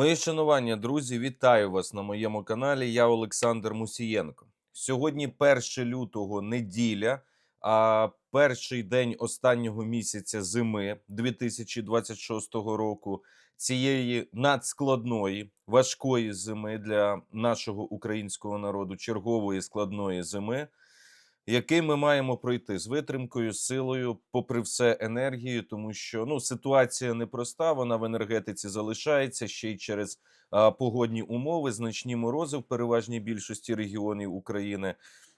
Мої шанування, друзі, вітаю вас на моєму каналі. Я Олександр Мусієнко. Сьогодні 1 лютого неділя, а перший день останнього місяця зими 2026 року. Цієї надскладної важкої зими для нашого українського народу, чергової складної зими, який ми маємо пройти з витримкою, з силою, попри все енергію, тому що ну ситуація непроста. Вона в енергетиці залишається ще й через а, погодні умови, значні морози в переважній більшості регіонів України.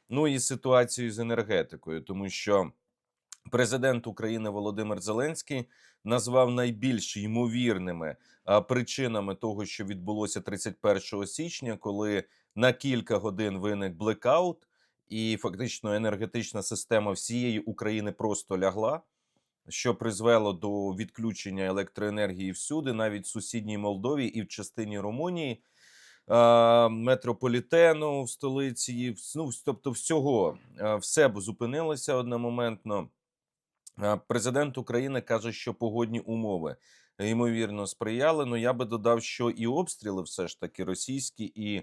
Ну і ситуацію з енергетикою, тому що президент України Володимир Зеленський назвав найбільш ймовірними причинами того, що відбулося 31 січня, коли на кілька годин виник блекаут і фактично енергетична система всієї України просто лягла, що призвело до відключення електроенергії всюди, навіть в сусідній Молдові і в частині Румунії, метрополітену в столиці, ну, тобто всього все зупинилося одномоментно. Президент України каже, що погодні умови ймовірно сприяли. Ну я би додав, що і обстріли все ж таки російські, і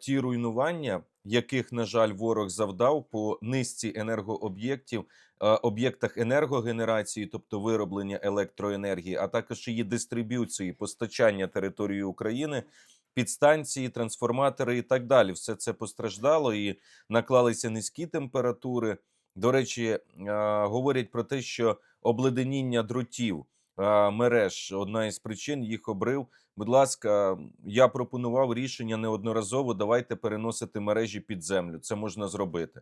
ті руйнування, яких, на жаль, ворог завдав по низці енергооб'єктів, об'єктах енергогенерації, тобто вироблення електроенергії, а також її дистриб'юції, постачання території України. Підстанції, трансформатори і так далі, все це постраждало і наклалися низькі температури. До речі, говорять про те, що обледеніння дротів мереж одна із причин їх обрив. Будь ласка, я пропонував рішення неодноразово. Давайте переносити мережі під землю. Це можна зробити.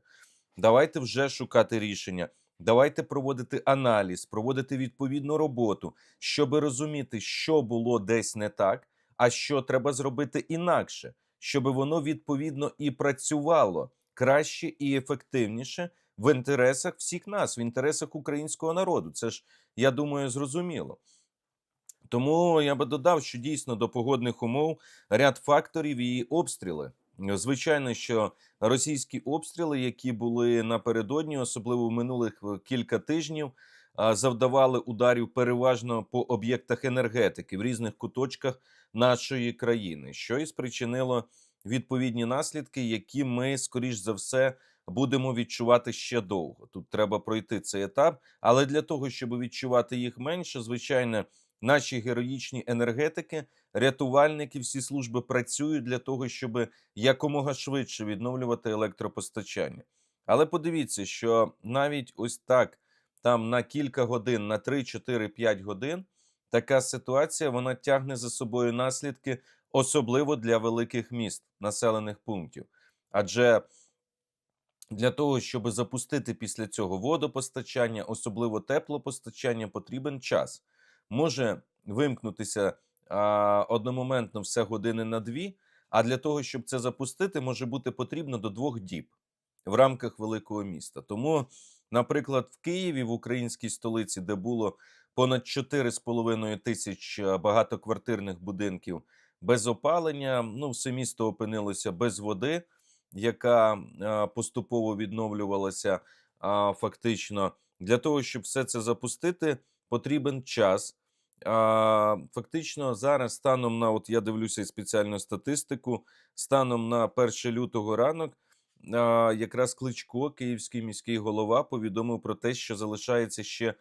Давайте вже шукати рішення. Давайте проводити аналіз, проводити відповідну роботу, щоб розуміти, що було десь не так, а що треба зробити інакше, щоб воно відповідно і працювало краще і ефективніше в інтересах всіх нас, в інтересах українського народу. Це ж я думаю, зрозуміло. Тому я би додав, що дійсно до погодних умов ряд факторів і обстріли. Звичайно, що російські обстріли, які були напередодні, особливо в минулих е, кілька тижнів, завдавали ударів переважно по об'єктах енергетики в різних куточках нашої країни, що і спричинило відповідні наслідки, які ми, скоріш за все, будемо відчувати ще довго. Тут треба пройти цей етап, але для того, щоб відчувати їх менше, звичайно, наші героїчні енергетики, рятувальники, всі служби працюють для того, щоб якомога швидше відновлювати електропостачання. Але подивіться, що навіть ось так, там на кілька годин, на 3, 4, 5 годин, така ситуація вона тягне за собою наслідки, особливо для великих міст, населених пунктів. Адже для того, щоб запустити після цього водопостачання, особливо теплопостачання, потрібен час. Може вимкнутися а, одномоментно все години на дві, а для того, щоб це запустити, може бути потрібно до двох діб в рамках великого міста. Тому, наприклад, в Києві, в українській столиці, де було понад 4,5 тисяч багатоквартирних будинків без опалення, ну, все місто опинилося без води яка поступово відновлювалася фактично. Для того, щоб все це запустити, потрібен час. Фактично, зараз станом на от я дивлюся спеціальну статистику. Станом на 1 лютого ранок, якраз Кличко, київський міський голова, повідомив про те, що залишається ще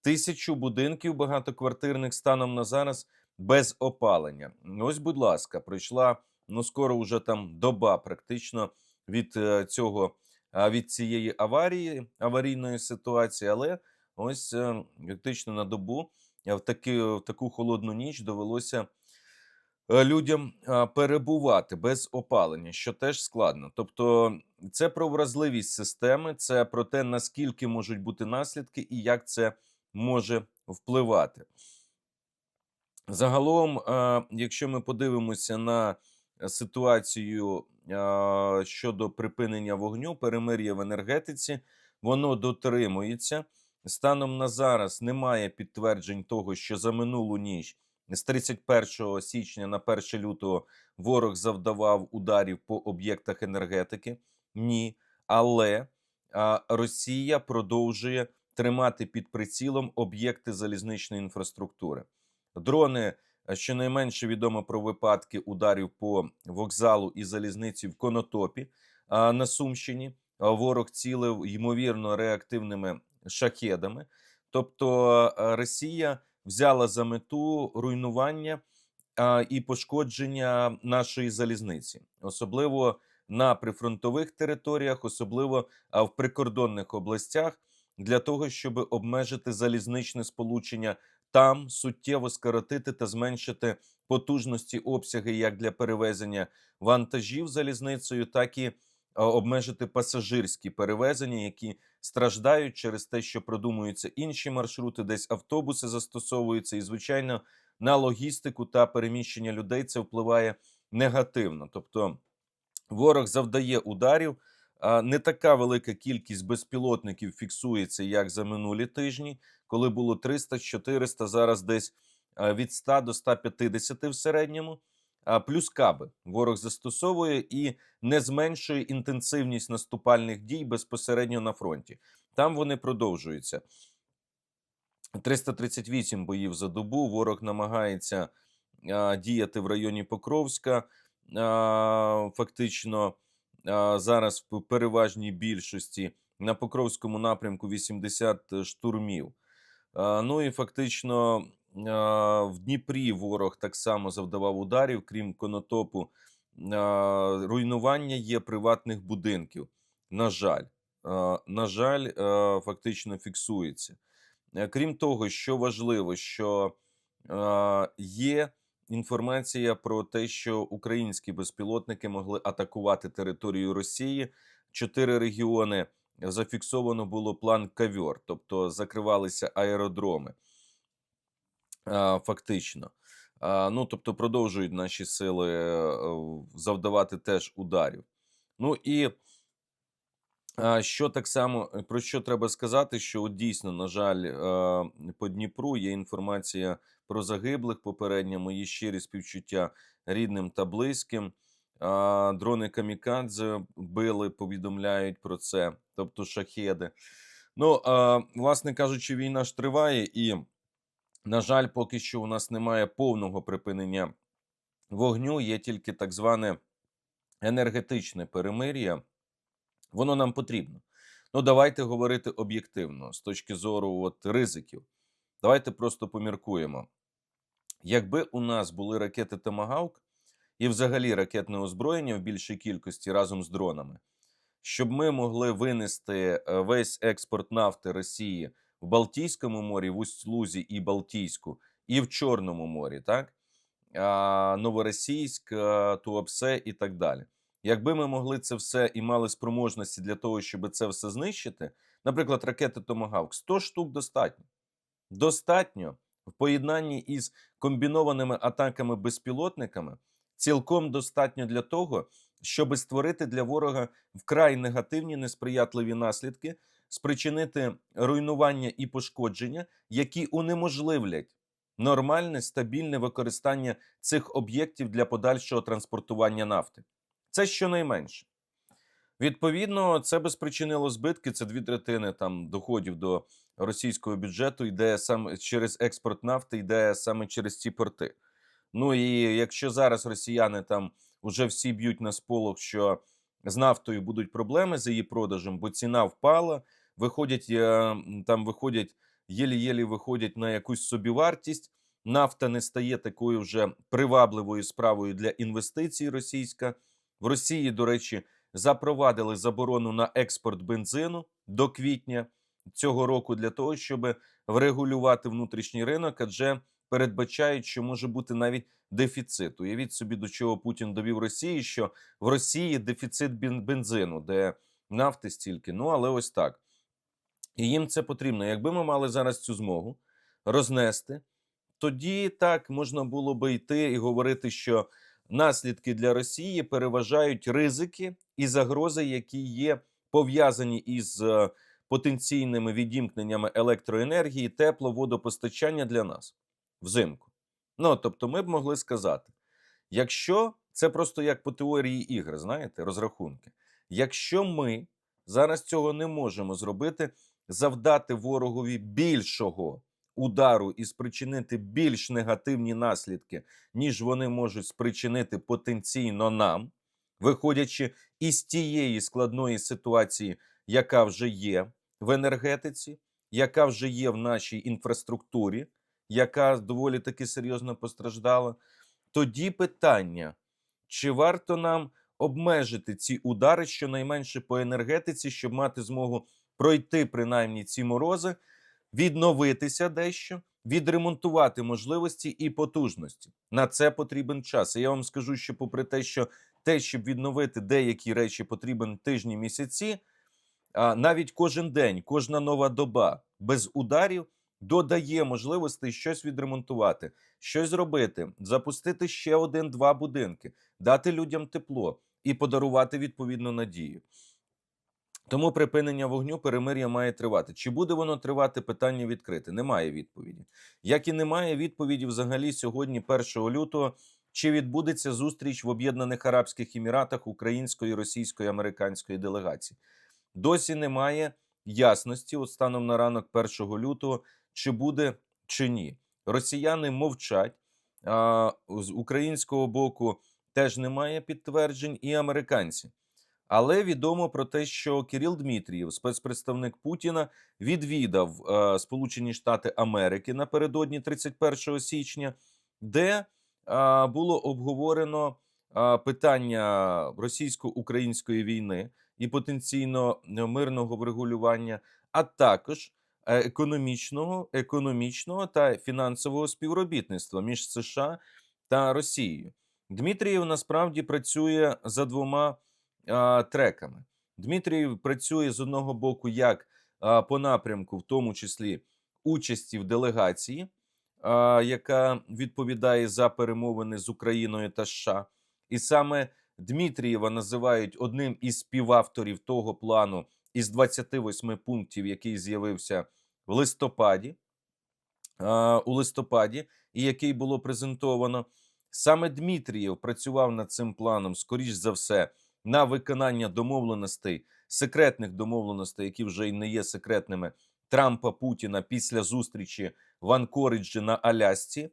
тисячу будинків багатоквартирних станом на зараз без опалення. Ось, будь ласка, пройшла ну скоро вже там доба практично від е, цього від цієї аварії, аварійної ситуації, але ось е, фактично на добу е, в, таки, в таку холодну ніч довелося людям перебувати без опалення, що теж складно. Тобто, це про вразливість системи, це про те, наскільки можуть бути наслідки і як це може впливати. Загалом, якщо ми подивимося на ситуацію щодо припинення вогню, перемир'я в енергетиці, воно дотримується. Станом на зараз немає підтверджень того, що за минулу ніч з 31 січня на 1 лютого ворог завдавав ударів по об'єктах енергетики. Ні. Але Росія продовжує тримати під прицілом об'єкти залізничної інфраструктури. Дрони щонайменше відомо про випадки ударів по вокзалу і залізниці в Конотопі а, на Сумщині. А, Ворог цілив ймовірно реактивними шахедами. Тобто е, Росія взяла за мету руйнування і пошкодження нашої залізниці, особливо на прифронтових територіях, особливо а, в прикордонних областях, для того, щоб обмежити залізничне сполучення там, суттєво скоротити та зменшити потужності обсяги як для перевезення вантажів залізницею, так і обмежити пасажирські перевезення, які страждають через те, що продумуються інші маршрути, десь автобуси застосовуються, і звичайно на логістику та переміщення людей це впливає негативно. Тобто ворог завдає ударів. Не така велика кількість безпілотників фіксується, як за минулі тижні, коли було 300-400, зараз десь від 100 до 150 в середньому. Плюс каби ворог застосовує і не зменшує інтенсивність наступальних дій безпосередньо на фронті. Там вони продовжуються. 338 боїв за добу. Ворог намагається а, діяти в районі Покровська. А, фактично а, зараз в переважній більшості на Покровському напрямку 80 штурмів. Ну і фактично в Дніпрі ворог так само завдавав ударів, крім Конотопу. Руйнування є приватних будинків. На жаль, на жаль, фактично фіксується. Е, Крім того, що важливо, що є інформація про те, що українські безпілотники могли атакувати територію Росії. Чотири регіони зафіксовано було план кавьор, тобто закривалися аеродроми. Фактично. Ну, тобто, продовжують наші сили е, завдавати теж ударів. Ну і Що так само е, про що треба сказати? Що от дійсно, на жаль, е, по Дніпру є інформація про загиблих попередньо. Мої щирі співчуття рідним та близьким. Дрони камікадзе били, повідомляють про це, тобто шахеди. Ну, а, власне кажучи, війна ж триває, і, на жаль, поки що у нас немає повного припинення вогню, є тільки так зване енергетичне перемир'я. Воно нам потрібно. Ну, давайте говорити об'єктивно з точки зору от, ризиків. Давайте просто поміркуємо. Якби у нас були ракети Томагавк і взагалі ракетне озброєння в більшій кількості разом з дронами, щоб ми могли винести е, весь експорт нафти Росії в Балтійському морі, в Усть-Лузі і Балтійську, і в Чорному морі, так? Новоросійськ, а, Туапсе і так далі. Якби ми могли це все і мали спроможності для того, щоб це все знищити, наприклад, ракети Томагавк, 100 штук достатньо. Достатньо в поєднанні із комбінованими атаками безпілотниками, цілком достатньо для того, щоб створити для ворога вкрай негативні несприятливі наслідки, спричинити руйнування і пошкодження, які унеможливлять нормальне стабільне використання цих об'єктів для подальшого транспортування нафти. Це щонайменше. Відповідно, це би спричинило збитки. Це дві третини там доходів до російського бюджету йде саме через експорт нафти, йде саме через ці порти. Ну і якщо зараз росіяни там вже всі б'ють на сполох, що з нафтою будуть проблеми з її продажем, бо ціна впала, виходять е, там, виходять єлі-єлі виходять на якусь собівартість. Нафта не стає такою вже привабливою справою для інвестицій російська. В Росії, до речі, запровадили заборону на експорт бензину до квітня цього року для того, щоб врегулювати внутрішній ринок, адже передбачають, що може бути навіть дефіцит. Уявіть собі, до чого Путін довів Росії, що в Росії дефіцит бензину, де нафти стільки. Ну але ось так. І їм це потрібно. Якби ми мали зараз цю змогу рознести, тоді так можна було би йти і говорити, що наслідки для Росії переважають ризики і загрози, які є пов'язані із е, потенційними відімкненнями електроенергії, тепло, водопостачання для нас взимку. Ну тобто, ми б могли сказати, якщо це просто як по теорії ігри, знаєте, розрахунки. Якщо ми зараз цього не можемо зробити, завдати ворогові більшого удару і спричинити більш негативні наслідки, ніж вони можуть спричинити потенційно нам, виходячи із тієї складної ситуації, яка вже є в енергетиці, яка вже є в нашій інфраструктурі, яка доволі таки серйозно постраждала. Тоді питання, чи варто нам обмежити ці удари щонайменше по енергетиці, щоб мати змогу пройти принаймні ці морози, відновитися дещо, відремонтувати можливості і потужності. На це потрібен час. І я вам скажу, що попри те, що те, щоб відновити деякі речі, потрібен тижні, місяці, а навіть кожен день, кожна нова доба без ударів додає можливостей щось відремонтувати, щось зробити, запустити ще один-два будинки, дати людям тепло і подарувати відповідну надію. Тому припинення вогню перемир'я має тривати. Чи буде воно тривати? Питання відкрите. Немає відповіді. Як і немає відповіді взагалі сьогодні, 1 лютого, чи відбудеться зустріч в Об'єднаних Арабських Еміратах української, російської, американської делегації. Досі немає ясності, от станом на ранок 1 лютого, чи буде чи ні. Росіяни мовчать. А, з українського боку теж немає підтверджень, і американці. Але відомо про те, що Кирил Дмитрієв, спецпредставник Путіна, відвідав е, Сполучені Штати Америки напередодні 31 січня, де е, було обговорено е, питання російсько-української війни і потенційно мирного врегулювання, а також економічного, економічного та фінансового співробітництва між США та Росією. Дмитрієв насправді працює за двома а, треками. Дмитрієв працює з одного боку як а, по напрямку, в тому числі участі в делегації, а, яка відповідає за перемовини з Україною та США. І саме Дмитрієва називають одним із співавторів того плану із 28 пунктів, який з'явився в листопаді, у листопаді, і який було презентовано. Саме Дмитрієв працював над цим планом, скоріш за все, на виконання домовленостей, секретних домовленостей, які вже й не є секретними Трампа Путіна після зустрічі в Анкориджі на Алясці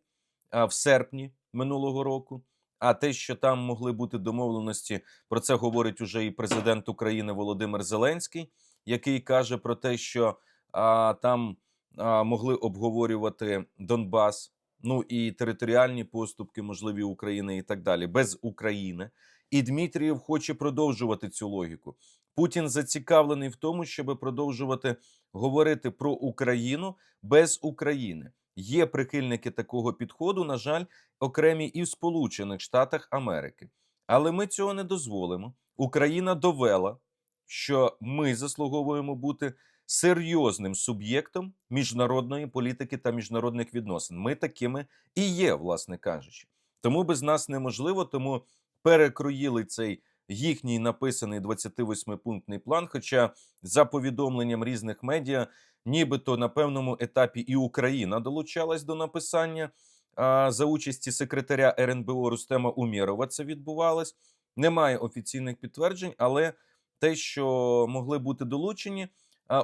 в серпні минулого року. А те, що там могли бути домовленості, про це говорить уже і президент України Володимир Зеленський, який каже про те, що а, там а, могли обговорювати Донбас, ну і територіальні поступки, можливі України і так далі, без України. І Дмитрієв хоче продовжувати цю логіку. Путін зацікавлений в тому, щоб продовжувати говорити про Україну без України. Є прихильники такого підходу, на жаль, окремі і в Сполучених Штатах Америки. Але ми цього не дозволимо. Україна довела, що ми заслуговуємо бути серйозним суб'єктом міжнародної політики та міжнародних відносин. Ми такими і є, власне кажучи. Тому без нас неможливо, тому перекроїли цей їхній написаний 28-пунктний план. Хоча, за повідомленням різних медіа, нібито на певному етапі і Україна долучалась до написання а, за участі секретаря РНБО Рустема Умєрова. Це відбувалось. Немає офіційних підтверджень, але те, що могли бути долучені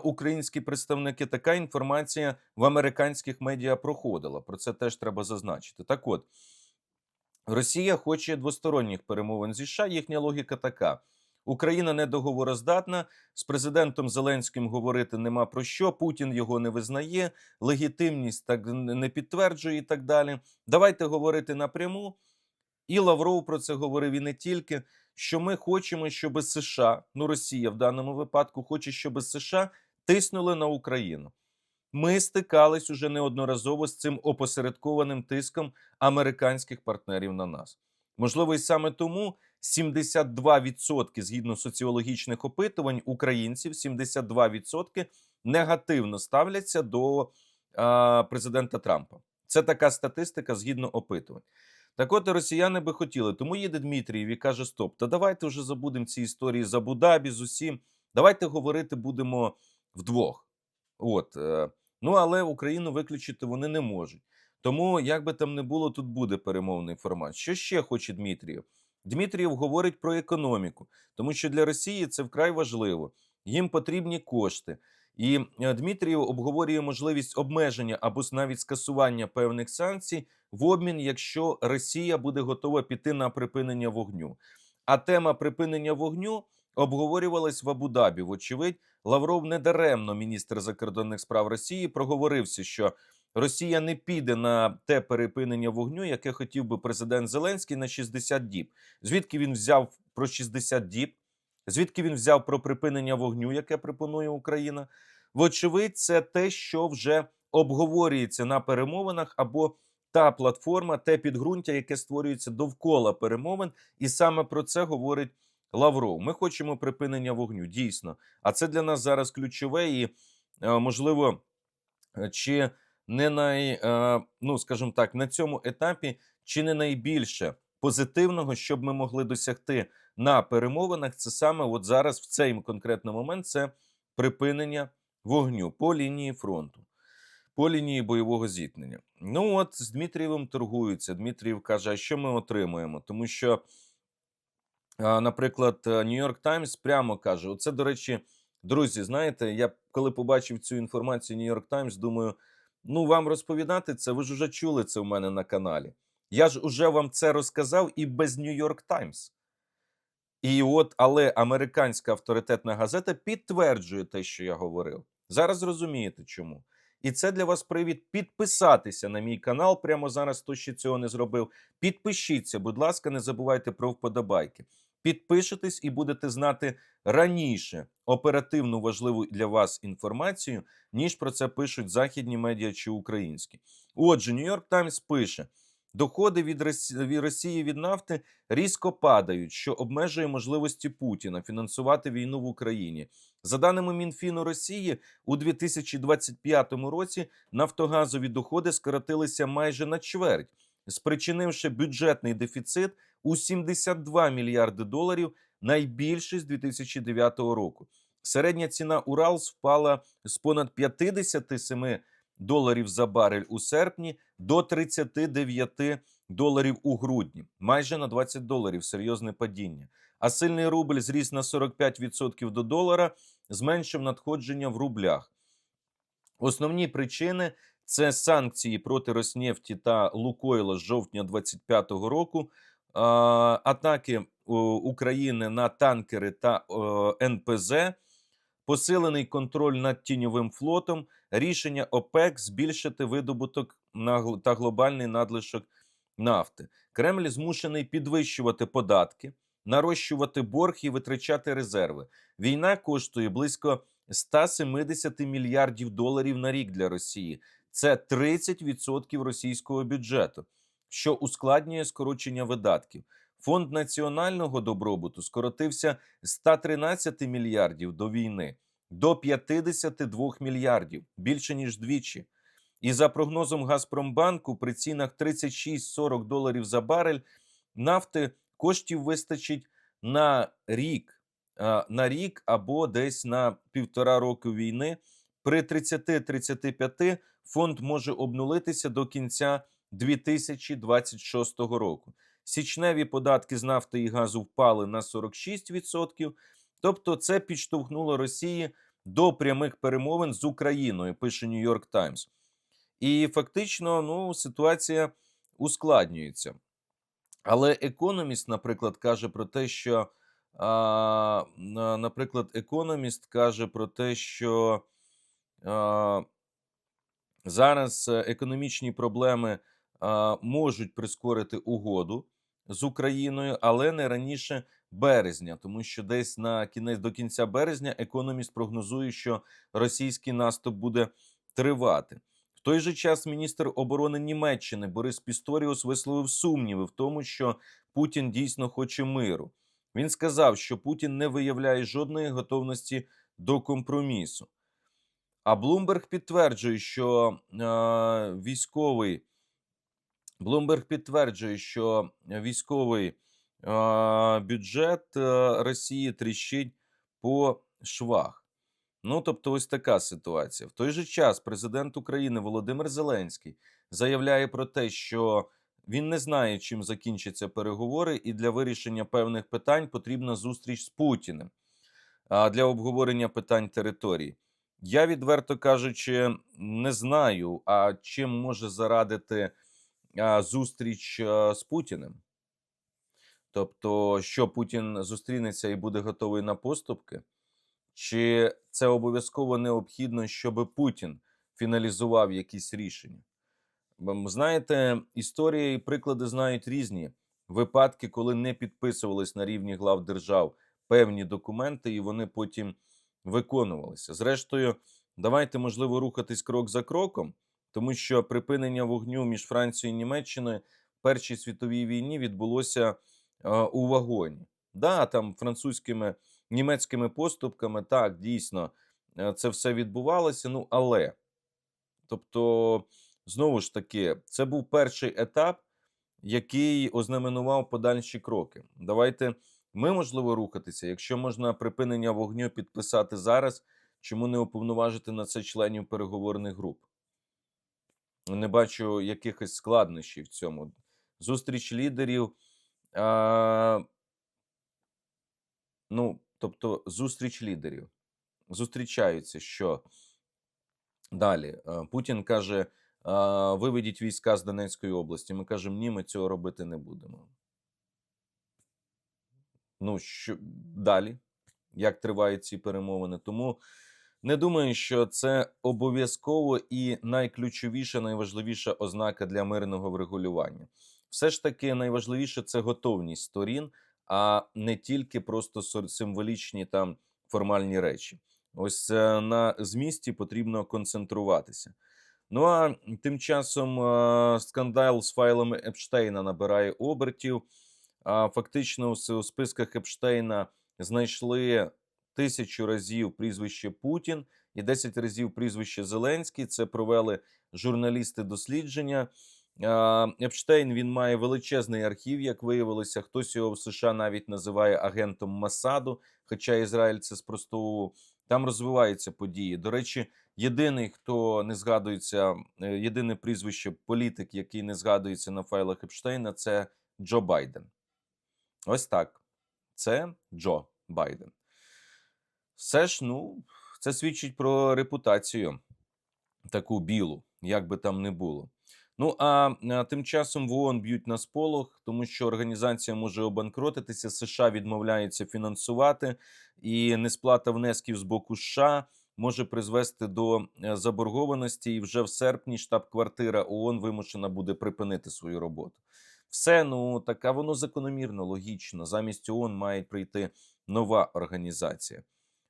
українські представники, така інформація в американських медіа проходила. Про це теж треба зазначити. Так от. Росія хоче двосторонніх перемовин зі США. Їхня логіка така: Україна не договороздатна, з президентом Зеленським говорити нема про що. Путін його не визнає, легітимність так не підтверджує і так далі. Давайте говорити напряму. І Лавров про це говорив і не тільки. Що ми хочемо, щоб США, ну Росія в даному випадку, хоче, щоб США тиснули на Україну. Ми стикались уже неодноразово з цим опосередкованим тиском американських партнерів на нас. Можливо, і саме тому 72% згідно соціологічних опитувань українців, 72% негативно ставляться до а, президента Трампа. Це така статистика згідно опитувань. Так от росіяни би хотіли, тому їде Дмитрієв і каже: Стоп, та давайте вже забудемо ці історії з Абу-Дабі, з усім. Давайте говорити будемо вдвох. От. Е, Ну але Україну виключити вони не можуть. Тому, як би там не було, тут буде перемовний формат. Що ще хоче Дмитрієв? Дмитрієв говорить про економіку, тому що для Росії це вкрай важливо. Їм потрібні кошти. І е, Дмитрієв обговорює можливість обмеження або навіть скасування певних санкцій в обмін, якщо Росія буде готова піти на припинення вогню. А тема припинення вогню обговорювалась в Абу-Дабі. Вочевидь, Лавров недаремно, міністр закордонних справ Росії, проговорився, що Росія не піде на те перепинення вогню, яке хотів би президент Зеленський на 60 діб. Звідки він взяв про 60 діб? Звідки він взяв про припинення вогню, яке пропонує Україна? Вочевидь, це те, що вже обговорюється на перемовинах, або та платформа, те підґрунтя, яке створюється довкола перемовин, і саме про це говорить Лавров. Ми хочемо припинення вогню, дійсно. А це для нас зараз ключове і е, можливо, е, чи не най, е, ну скажімо так, на цьому етапі чи не найбільше позитивного, щоб ми могли досягти на перемовинах, це саме от зараз, в цей конкретний момент, це припинення вогню по лінії фронту, по лінії бойового зіткнення. Ну от з Дмитрієвим торгуються. Дмитрієв каже, а що ми отримуємо? Тому що, наприклад, Нью-Йорк Таймс прямо каже: оце, до речі, друзі, знаєте, я коли побачив цю інформацію Нью-Йорк Таймс, думаю, ну вам розповідати це, ви ж уже чули це в мене на каналі. Я ж уже вам це розказав і без Нью-Йорк Таймс. І от, але американська авторитетна газета підтверджує те, що я говорив. Зараз розумієте чому. І це для вас привід підписатися на мій канал прямо зараз, хто ще цього не зробив. Підпишіться, будь ласка, не забувайте про вподобайки. Підпишитесь і будете знати раніше оперативну важливу для вас інформацію, ніж про це пишуть західні медіа чи українські. Отже, Нью-Йорк Таймс пише: доходи від Росії від нафти різко падають, що обмежує можливості Путіна фінансувати війну в Україні. За даними Мінфіну Росії, у 2025 році нафтогазові доходи скоротилися майже на чверть, спричинивши бюджетний дефіцит у 72 мільярди доларів, найбільший з 2009 року. Середня ціна Уралс впала з понад 57 доларів за барель у серпні до 39 доларів у грудні, майже на 20 доларів серйозне падіння. А сильний рубль зріс на 45% до долара, зменшив надходження в рублях. Основні причини це санкції проти Роснефті та Лукойла з жовтня 2025 року, атаки України на танкери та НПЗ, посилений контроль над тіньовим флотом, рішення ОПЕК збільшити видобуток та глобальний надлишок нафти. Кремль змушений підвищувати податки, нарощувати борг і витрачати резерви. Війна коштує близько 170 мільярдів доларів на рік для Росії. Це 30% російського бюджету, що ускладнює скорочення видатків. Фонд національного добробуту скоротився з 113 мільярдів до війни до 52 мільярдів, більше ніж двічі. І за прогнозом Газпромбанку, при цінах 36-40 доларів за барель нафти коштів вистачить на рік, на рік або десь на півтора року війни. При 30-35 фонд може обнулитися до кінця 2026 року. Січневі податки з нафти і газу впали на 46%. Тобто, це підштовхнуло Росії до прямих перемовин з Україною, пише Нью-Йорк Таймс. І фактично ну, ситуація ускладнюється. Але економіст, наприклад, каже про те, що, а, наприклад, економіст каже про те, що а, зараз е, економічні проблеми можуть прискорити угоду з Україною, але не раніше березня, тому що десь на кінець до кінця березня економіст прогнозує, що російський наступ буде тривати. В той же час міністр оборони Німеччини Борис Пісторіус висловив сумніви в тому, що Путін дійсно хоче миру. Він сказав, що Путін не виявляє жодної готовності до компромісу. А Блумберг підтверджує, що е, військовий Блумберг підтверджує, що військовий бюджет е, Росії тріщить по швах. Ну, тобто, ось така ситуація. В той же час президент України Володимир Зеленський заявляє про те, що він не знає, чим закінчаться переговори, і для вирішення певних питань потрібна зустріч з Путіним для обговорення питань території. Я, відверто кажучи, не знаю, а чим може зарадити зустріч з Путіним. Тобто, що Путін зустрінеться і буде готовий на поступки, чи це обов'язково необхідно, щоб Путін фіналізував якісь рішення? Знаєте, історія і приклади знають різні випадки, коли не підписувались на рівні глав держав певні документи, і вони потім виконувалися. Зрештою, давайте можливо рухатись крок за кроком, тому що припинення вогню між Францією і Німеччиною в Першій світовій війні відбулося е, у вагоні. Да, там французькими німецькими поступками, так дійсно е, це все відбувалося. Ну але тобто, знову ж таки, це був перший етап, який ознаменував подальші кроки. Давайте ми можливо рухатися. Якщо можна припинення вогню підписати зараз, чому не уповноважити на це членів переговорних груп? Не бачу якихось складнощів в цьому. Зустріч лідерів. А, ну, тобто, зустріч лідерів. Зустрічаються, що далі. Путін каже: виведіть війська з Донецької області. Ми кажемо, ні, ми цього робити не будемо. Ну, що далі? Як тривають ці перемовини? Тому не думаю, що це обов'язково і найключовіша, найважливіша ознака для мирного врегулювання. Все ж таки, найважливіше це готовність сторін, а не тільки просто символічні там формальні речі. Ось е, на змісті потрібно концентруватися. Ну а тим часом е, скандал з файлами Епштейна набирає обертів. Фактично, у списках Епштейна знайшли тисячу разів прізвище Путін і 10 разів прізвище Зеленський. Це провели журналісти дослідження. Епштейн він має величезний архів, як виявилося. Хтось його в США навіть називає агентом Масаду, хоча Ізраїль це спростовував. Там розвиваються події. До речі, єдиний, хто не згадується, е, єдине прізвище політик, який не згадується на файлах Епштейна, це Джо Байден. Ось так. Це Джо Байден. Все ж, ну, це свідчить про репутацію таку білу, як би там не було. Ну а тим часом в ООН б'ють на сполох, тому що організація може обанкротитися. США відмовляються фінансувати, і несплата внесків з боку США може призвести до е, заборгованості. І вже в серпні штаб-квартира ООН вимушена буде припинити свою роботу. Все ну така воно закономірно, логічно. Замість ООН має прийти нова організація.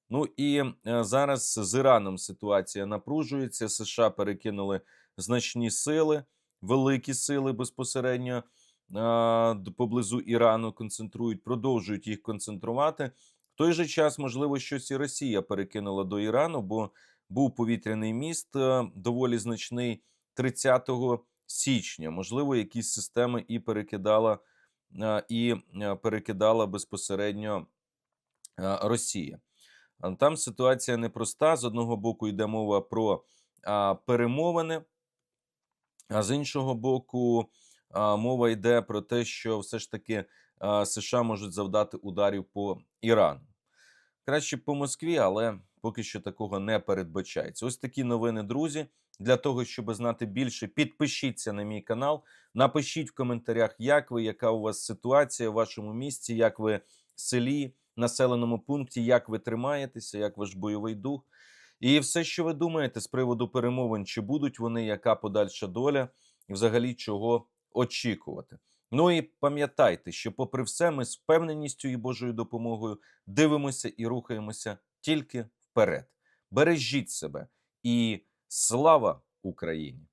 Ну і е, зараз з Іраном ситуація напружується. США перекинули значні сили, великі сили безпосередньо поблизу Ірану концентрують, продовжують їх концентрувати. В той же час, можливо, щось і Росія перекинула до Ірану, бо був повітряний міст е, доволі значний 30 січня. Можливо, якісь системи і перекидала, е, і перекидала безпосередньо Росія. А Там ситуація непроста. З одного боку йде мова про перемовини, а з іншого боку, мова йде про те, що все ж таки США можуть завдати ударів по Ірану. Краще по Москві, але поки що такого не передбачається. Ось такі новини, друзі. Для того, щоб знати більше, підпишіться на мій канал. Напишіть в коментарях, як ви, яка у вас ситуація в вашому місті, як ви в селі, населеному пункті, як ви тримаєтеся, як ваш бойовий дух. І все, що ви думаєте з приводу перемовин, чи будуть вони, яка подальша доля, і взагалі чого очікувати. Ну і пам'ятайте, що, попри все, ми з впевненістю і Божою допомогою дивимося і рухаємося тільки вперед. Бережіть себе і слава Україні!